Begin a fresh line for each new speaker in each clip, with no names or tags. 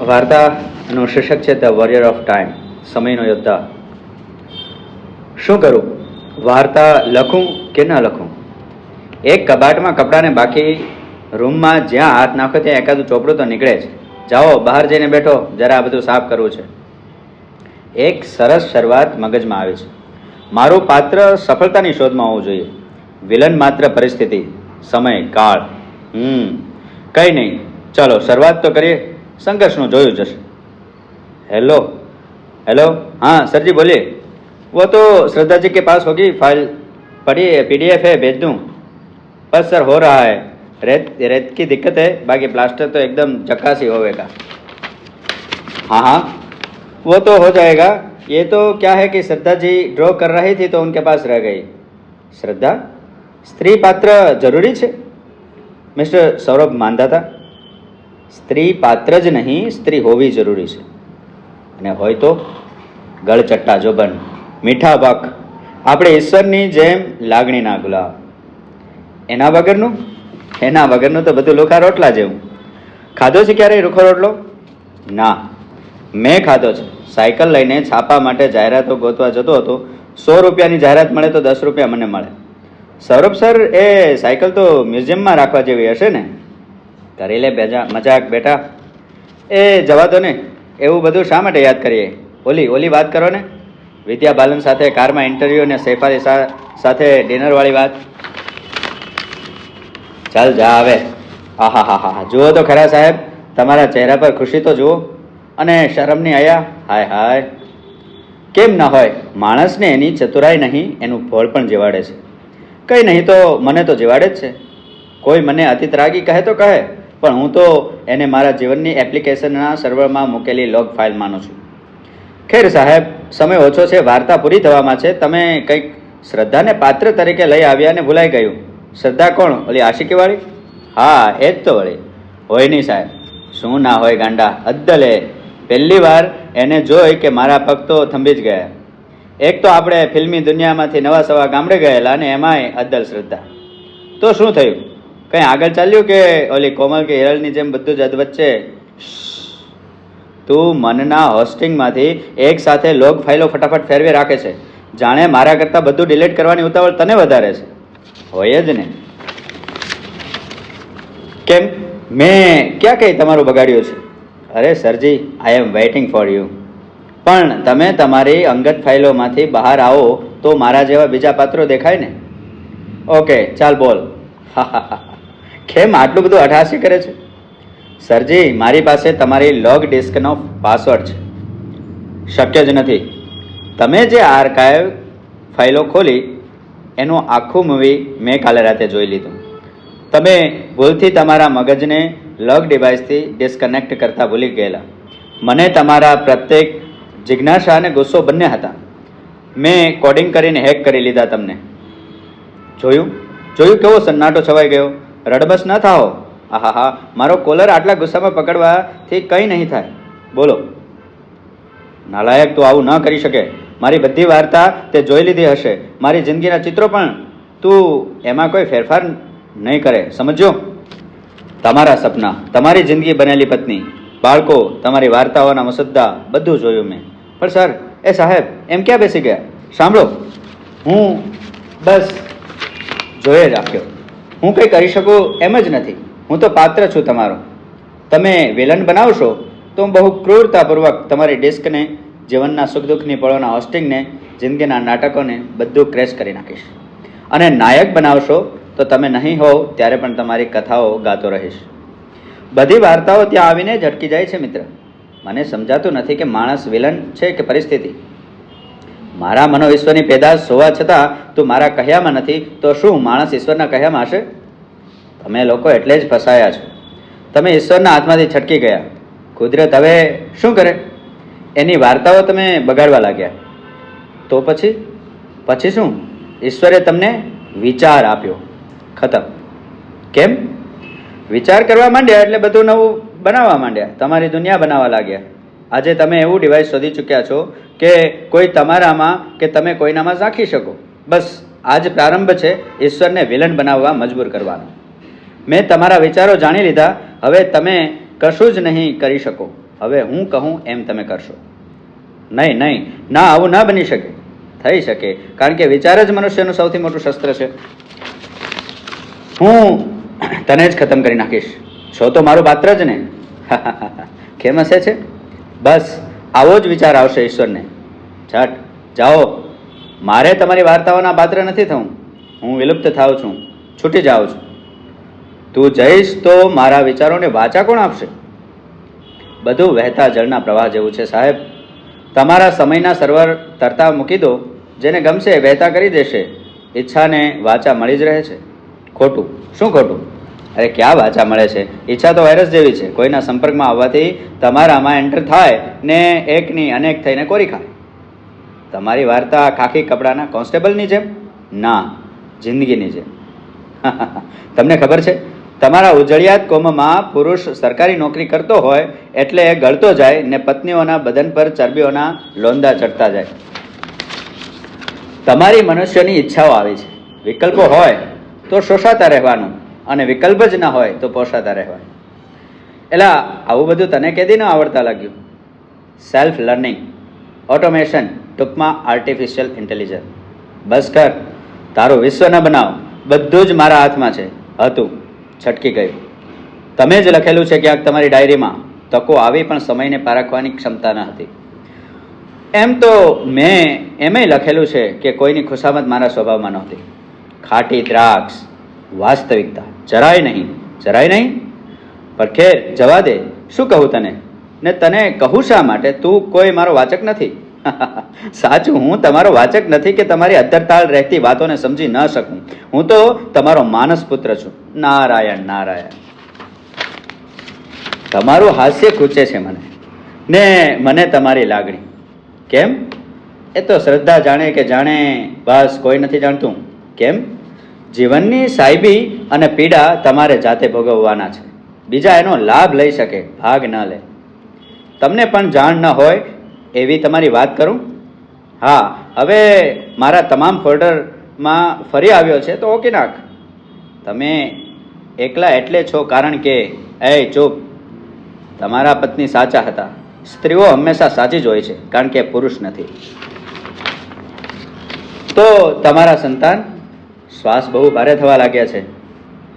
વાર્તાનું શીર્ષક છે ધ વોરિયર ઓફ ટાઈમ સમયનો યોદ્ધા. શું કરું? વાર્તા લખું કે ન લખું? એક કબાટમાં કપડાને બાકી રૂમમાં જ્યાં હાથ નાખો ત્યાં એકાદું ચોપડું તો નીકળે જ. જાઓ, બહાર જઈને બેઠો, જરા આ બધું સાફ કરવું છે. એક સરસ શરૂઆત મગજમાં આવે છે. મારું પાત્ર સફળતાની શોધમાં હોવું જોઈએ. વિલન માત્ર પરિસ્થિતિ, સમય, કાળ. હમ. કંઈ નહીં. ચલો, શરૂઆત તો કરીએ. સંઘર્ષનું જોયું જશે हेलो हेलो हाँ सर जी बोलिए वो तो श्रद्धा जी के पास होगी फाइल पढ़ी है पीडीएफ है भेज दूँ बस सर हो रहा है रेत रेत की दिक्कत है बाकी प्लास्टर तो एकदम चक्कासी होवेगा हाँ हाँ वो तो हो जाएगा ये तो क्या है कि श्रद्धा जी ड्रॉ कर रही थी तो उनके पास रह गई श्रद्धा स्त्री पात्र जरूरी છે મિસ્ટર સૌરભ માનતા હતા સ્ત્રી પાત્ર જ નહીં, સ્ત્રી હોવી જરૂરી છે. અને હોય તો ગળચટ્ટા જોબન, મીઠા પાક આપણે ઈશ્વરની જેમ લાગણીના ગુલાબ. એના વગરનું? એના વગરનું તો બધું લોખા રોટલા જેવું. ખાધો છે ક્યારેય રૂખો રોટલો? ના. મેં ખાધો છે. સાયકલ લઈને છાપા માટે જાહેરાતો ગોતવા જતો હતો. સો રૂપિયાની જાહેરાત મળે તો દસ રૂપિયા મને મળે. સૌરભ સર, એ સાયકલ તો મ્યુઝિયમમાં રાખવા જેવી હશે ને? કરી લે બેજા મજાક બેટા. એ જવા દો ને, એવું બધું શા માટે યાદ કરીએ? ઓલી ઓલી વાત કરો ને. વિદ્યા બાલન સાથે કારમાં ઇન્ટરવ્યૂ અને સૈફાલી સાથે ડિનરવાળી વાત. ચાલ, જા આવે આહા હા હા હા. જુઓ તો ખરા સાહેબ, તમારા ચહેરા પર ખુશી તો જુઓ. અને શરમની આયા, હાય હાય. કેમ ના હોય? માણસને એની ચતુરાઈ નહીં, એનું ફળ પણ જીવાડે છે. કંઈ નહીં તો મને તો જીવાડે જ છે. કોઈ મને અતિત્રાગી કહે તો કહે. પણ હું તો એને મારા જીવનની એપ્લિકેશનના સર્વરમાં મૂકેલી લોગ ફાઇલ માનું છું. ખેર સાહેબ, સમય ઓછો છે, વાર્તા પૂરી થવામાં છે. તમે કંઈક શ્રદ્ધાને પાત્ર તરીકે લઈ આવ્યા અને ભૂલાઈ ગયું. શ્રદ્ધા કોણ? ઓલી આશિકીવાળી? હા, એ જ તો વળી. હોય નહીં સાહેબ. શું ના હોય ગાંડા? અદ્દલે. પહેલી વાર એને જોઈ કે મારા પગ તો થંભી જ ગયા. એક તો આપણે ફિલ્મી દુનિયામાંથી નવા સવા ગામડે ગયેલા અને એમાંય અદ્દલ શ્રદ્ધા. તો શું થયું? કંઈ આગળ ચાલ્યું કે ઓલી કોમલ કે હિરલની જેમ બધું જ વચ્ચે તું મનના હોસ્ટિંગમાંથી એક સાથે લોગ ફાઇલો ફટાફટ ફેરવી રાખે છે. જાણે મારા કરતાં બધું ડિલીટ કરવાની ઉતાવળ તને વધારે છે. હોય જ ને. કેમ? મેં ક્યાં કંઈ તમારું બગાડ્યું છે? અરે sir ji I am waiting for you પણ તમે તમારી અંગત ફાઇલોમાંથી બહાર આવો તો મારા જેવા બીજા પાત્રો દેખાય ને. ઓકે, ચાલ બોલ. કેમ આટલું બધું અઠાસી કરે છે? સરજી, મારી પાસે તમારી લોગ ડિસ્કનો પાસવર્ડ છે. શક્ય જ નથી. તમે જે આર્કાઇવ ફાઇલો ખોલી, એનું આખું મૂવી મેં કાલે રાતે જોઈ લીધું. તમે ભૂલથી તમારા મગજને લોગ ડિવાઇસથી ડિસ્કનેક્ટ કરતા ભૂલી ગયેલા. મને તમારા પ્રત્યેક જિજ્ઞાસા અને ગુસ્સો બંને હતા. મેં કોડિંગ કરીને હેક કરી લીધા તમને. જોયું? જોયું? કેવો સન્નાટો છવાઈ ગયો? રડબસ ન થાઓ. આહા હા મારો કોલર આટલા ગુસ્સામાં પકડવાથી કંઈ નહીં થાય. બોલો. નાલાયક, તું આવું ન કરી શકે. મારી બધી વાર્તા તે જોઈ લીધી હશે. મારી જિંદગીના ચિત્રો પણ તું એમાં કોઈ ફેરફાર નહીં કરે. સમજો તમારા સપના, તમારી જિંદગી બનેલી પત્ની, બાળકો, તમારી વાર્તાઓના મુસદ્દા, બધું જોયું મેં. પણ સર, એ સાહેબ, એમ ક્યાં બેસી ગયા? સાંભળો. હું બસ જોઈ રાખ્યો હું કંઈ કરી શકું એમ જ નથી. હું તો પાત્ર છું તમારો. તમે વિલન બનાવશો તો હું બહુ ક્રૂરતાપૂર્વક તમારી ડિસ્કને, જીવનના સુખ દુઃખની પળોના હોસ્ટિંગને, જિંદગીના નાટકોને બધું ક્રેશ કરી નાખીશ. અને નાયક બનાવશો તો તમે નહીં હોવ ત્યારે પણ તમારી કથાઓ ગાતો રહીશ. બધી વાર્તાઓ ત્યાં આવીને જ અટકી જાય છે મિત્ર. મને સમજાતું નથી કે માણસ વિલન છે કે પરિસ્થિતિ. મારા મનો ઈશ્વરની પેદાશ હોવા છતાં તું મારા કહ્યામાં નથી, તો શું માણસ ઈશ્વરના કહ્યામાં હશે? તમે લોકો એટલે જ ફસાયા છો. તમે ઈશ્વરના હાથમાંથી છટકી ગયા. કુદરત હવે શું કરે? એની વાર્તાઓ તમે બગાડવા લાગ્યા. તો પછી? પછી શું? ઈશ્વરે તમને વિચાર આપ્યો. ખતમ. કેમ? વિચાર કરવા માંડ્યા એટલે બધું નવું બનાવવા માંડ્યા. તમારી દુનિયા બનાવવા લાગ્યા. આજે તમે એવું ડિવાઇસ શોધી ચૂક્યા છો કે કોઈ તમારામાં કે તમે કોઈનામાં ઝાંખી શકો. બસ, આજ પ્રારંભ છે ઈશ્વરને વિલન બનાવવા મજબૂર કરવાનો. મેં તમારા વિચારો જાણી લીધા, હવે તમે કશું જ નહીં કરી શકો. હવે હું કહું, એમ તમે કરશો. નહીં નહીં, ના, આવું ના બની શકે. થઈ શકે, કારણ કે વિચાર જ મનુષ્યનું સૌથી મોટું શસ્ત્ર છે. હું તને જ ખતમ કરી નાખીશ. છો તો મારું પાત્ર જ ને. કેમ હશે છે? બસ, આવો જ વિચાર આવશે ઈશ્વરને. છટ, જાઓ. મારે તમારી વાર્તાઓના પાત્ર નથી થવું. હું વિલુપ્ત થાઉં છું, છૂટી જાઉં છું. તું જઈશ તો મારા વિચારોને વાચા કોણ આપશે? બધું વહેતા જળના પ્રવાહ જેવું છે, સાહેબ. તમારા સમયના સર્વર તરતા મૂકી દો, જેને ગમશે વહેતા કરી દેશે. ઈચ્છાને વાચા મળી જ રહે છે. ખોટું. શું ખોટું? અરે ક્યાં વાચા મળે છે? ઈચ્છા તો વાયરસ જેવી છે. કોઈના સંપર્કમાં આવવાથી તમારામાં એન્ટર થાય ને એકની અનેક થઈને કોરી ખાય. તમારી વાર્તા ખાખી કપડાના કોન્સ્ટેબલની જેમ? ના, જિંદગીની જેમ. તમને ખબર છે? તમારા ઉજળિયાત કોમમાં પુરુષ સરકારી નોકરી કરતો હોય એટલે એ ગળતો જાય ને પત્નીઓના બદન પર ચરબીઓના લોંદા ચડતા જાય. તમારી મનુષ્યની ઈચ્છાઓ આવી છે. વિકલ્પો હોય તો શોષાતા રહેવાનું. અને વિકલ્પ જ ના હોય તો પોષાતા રહેવાય એટલે આવું બધું તને કેદી ન આવડતા લાગ્યું? સેલ્ફ લર્નિંગ ઓટોમેશન ટૂંકમાં આર્ટિફિશિયલ ઇન્ટેલિજન્સ બસ કર, તારું વિશ્વ ન બનાવ. બધું જ મારા હાથમાં છે. હતું. છટકી ગયું. તમે જ લખેલું છે ક્યાંક તમારી ડાયરીમાં. તકો આવી પણ સમયને પારખવાની ક્ષમતા ન હતી. એમ તો મેં એમેય લખેલું છે કે કોઈની ખુશામત મારા સ્વભાવમાં નહોતી. ખાટી દ્રાક્ષ, વાસ્તવિકતા. જરાય નહીં જરાય નહીં. પણ ખેર, જવા દે, શું કહું તને? ને તને કહું શા માટે? તું કોઈ મારો વાચક નથી. સાચું, હું તમારો વાચક નથી કે તમારી અધરતાળ રહેતી વાતોને સમજી ન શકું. હું તો તમારો માનસ પુત્ર છું. નારાયણ નારાયણ. તમારું હાસ્ય ખૂચે છે મને. ને મને તમારી લાગણી. કેમ? એ તો શ્રદ્ધા જાણે કે જાણે બસ કોઈ નથી જાણતું. કેમ? જીવનની સાહેબી અને પીડા તમારે જાતે ભોગવવાના છે. બીજા એનો લાભ લઈ શકે, ભાગ ન લે. તમને પણ જાણ ન હોય એવી તમારી વાત કરું? હા, હવે મારા તમામ ફોલ્ડરમાં ફરી આવ્યો છે, તો ઓકે નાખ. તમે એકલા એટલે છો કારણ કે એ ચૂપ. તમારા પત્ની સાચા હતા. સ્ત્રીઓ હંમેશા સાચી જ હોય છે, કારણ કે પુરુષ નથી. તો તમારા સંતાન શ્વાસ બહુ ભારે થવા લાગ્યા છે.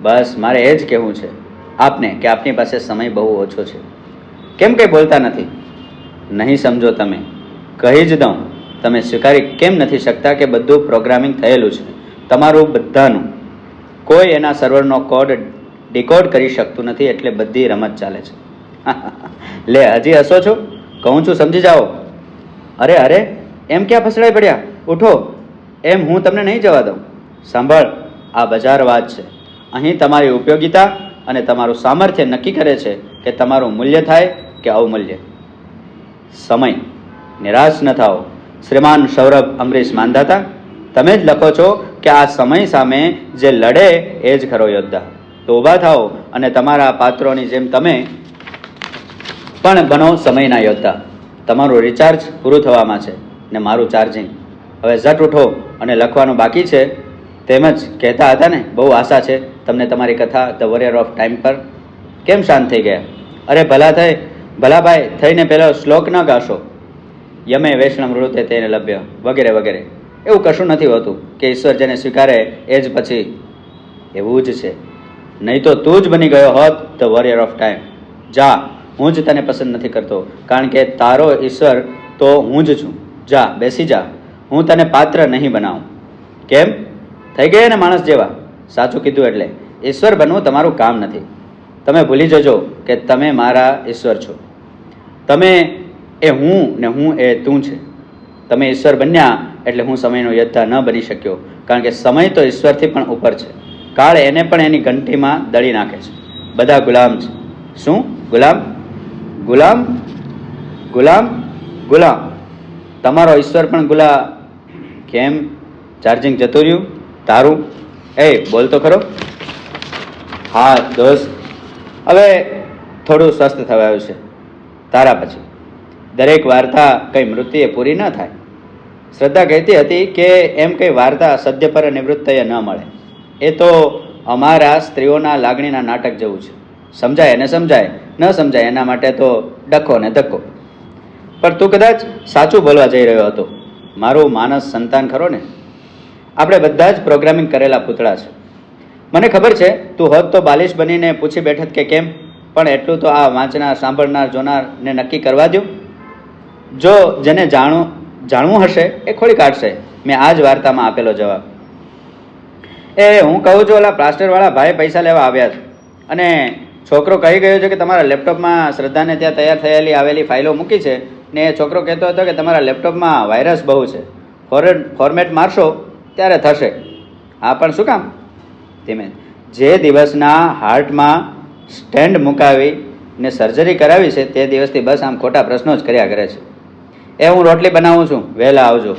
બસ, મારે એ જ કહેવું છે. આપને કે આપની પાસે સમય બહુ ઓછો છે. કેમ કંઈ બોલતા નથી? નહીં સમજો તમે. કહી જ દઉં, તમે સ્વીકારી કેમ નથી શકતા કે બધું પ્રોગ્રામિંગ થયેલું છે? તમારું બધાનું. કોઈ એના સર્વરનો કોડ ડિકોડ કરી શકતું નથી એટલે બધી રમત ચાલે છે. લે, હજી હસો છો? કહું છું, સમજી જાઓ. અરે અરે, એમ ક્યાં ફસડાઈ પડ્યા? ઉઠો. એમ હું તમને નહીં જવા દઉં. સાંભળ, આ બજાર વાત છે. અહીં તમારી ઉપયોગિતા અને તમારું સામર્થ્ય નક્કી કરે છે કે તમારું મૂલ્ય થાય કે અવમૂલ્ય. સમય. નિરાશ ન થાઓ. શ્રીમાન સૌરભ અમરીશ માંધાતા, તમે જ લખો છો કે આ સમય સામે જે લડે એ જ ખરો યોદ્ધા. તો ઊભા થાઓ અને તમારા પાત્રોની જેમ તમે પણ બનો સમયના યોદ્ધા. તમારું રિચાર્જ પૂરું થવામાં છે ને મારું ચાર્જિંગ હવે ઝટ ઉઠો અને લખવાનું બાકી છે તેમજ કહેતા હતા ને, બહુ આશા છે તમને તમારી કથા ધ વોરિયર ઓફ ટાઈમ પર કેમ શાંત થઈ ગયા? અરે ભલા થઈ, ભલા ભાઈ, થઈને પહેલો શ્લોક ન ગાશો. યમે વૈષ્ણવ મૃતે તેને લભ્ય, વગેરે વગેરે. એવું કશું નથી હોતું કે ઈશ્વર જેને સ્વીકારે એ જ પછી એવું જ છે. નહીં તો તું જ બની ગયો હોત ધ વોરિયર ઓફ ટાઈમ. જા, હું જ તને પસંદ નથી કરતો, કારણ કે તારો ઈશ્વર તો હું જ છું. જા, બેસી જા. હું તને પાત્ર નહીં બનાવું. કેમ? થઈ ગયા ને માણસ જેવા? સાચું કીધું એટલે. ઈશ્વર બનવું તમારું કામ નથી. તમે ભૂલી જજો કે તમે મારા ઈશ્વર છો. તમે એ હું ને હું એ તું છે. તમે ઈશ્વર બન્યા એટલે હું સમયનો યોદ્ધા ન બની શક્યો. કારણ કે સમય તો ઈશ્વરથી પણ ઉપર છે. કાળ એને પણ એની ઘંટીમાં દળી નાખે છે. બધા ગુલામ છે. શું? ગુલામ? ગુલામ? ગુલામ? ગુલામ. તમારો ઈશ્વર પણ ગુલા કેમ? ચાર્જિંગ જતું રહ્યું? તારું? એ, બોલ તો ખરો. હા, દોસ્ત. હવે થોડું સ્વસ્થ થવાયું છે. તારા પછી. દરેક વાર્તા કંઈ મૃત્યુએ પૂરી ન થાય. શ્રદ્ધા કહેતી હતી કે એમ કંઈ વાર્તા સદ્ય પર નિવૃત્તએ ન મળે. એ તો અમારા સ્ત્રીઓના લાગણીના નાટક જેવું છે. સમજાય ને સમજાય. ન સમજાય એના માટે તો ડખો ને ધક્કો. પણ તું કદાચ સાચું બોલવા જઈ રહ્યો હતો. મારું માનસ સંતાન ખરો ને? આપણે બધા જ પ્રોગ્રામિંગ કરેલા પૂતળા છે. મને ખબર છે, તું હોત તો બાલિશ બનીને પૂછી બેઠત કે કેમ, પણ એટલું તો આ વાંચનાર, સાંભળનાર, જોનારને નક્કી કરવા દો જો જેને જાણવું જાણવું હશે, એ ખોળી કાઢશે. મેં આ જ વાર્તામાં આપેલો જવાબ. એ હું કહું છું, ઓલા પ્લાસ્ટરવાળા ભાઈ પૈસા લેવા આવ્યા છે. અને છોકરો કહી ગયો છે કે તમારા લેપટોપમાં શ્રદ્ધાને ત્યાં તૈયાર થયેલી આવેલી ફાઇલો મૂકી છે ને એ છોકરો કહેતો હતો કે તમારા લેપટોપમાં વાયરસ બહુ છે. ફોરેન, ફોર્મેટ મારશો ત્યારે થશે. આ પણ શું કામ? ધીમે. જે દિવસના હાર્ટમાં સ્ટેન્ડ મુકાવી ને સર્જરી કરાવી છે, તે દિવસથી બસ આમ ખોટા પ્રશ્નો જ કર્યા કરે છે. એ હું રોટલી બનાવું છું. વહેલા આવજો.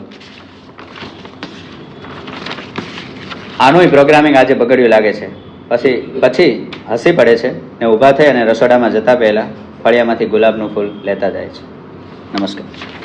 આનુંય પ્રોગ્રામિંગ આજે બગડ્યું લાગે છે. પછી પછી હસી પડે છે ને ઊભા થઈ અને રસોડામાં જતા પહેલાં ફળિયામાંથી ગુલાબનું ફૂલ લેતા જાય છે. નમસ્કાર.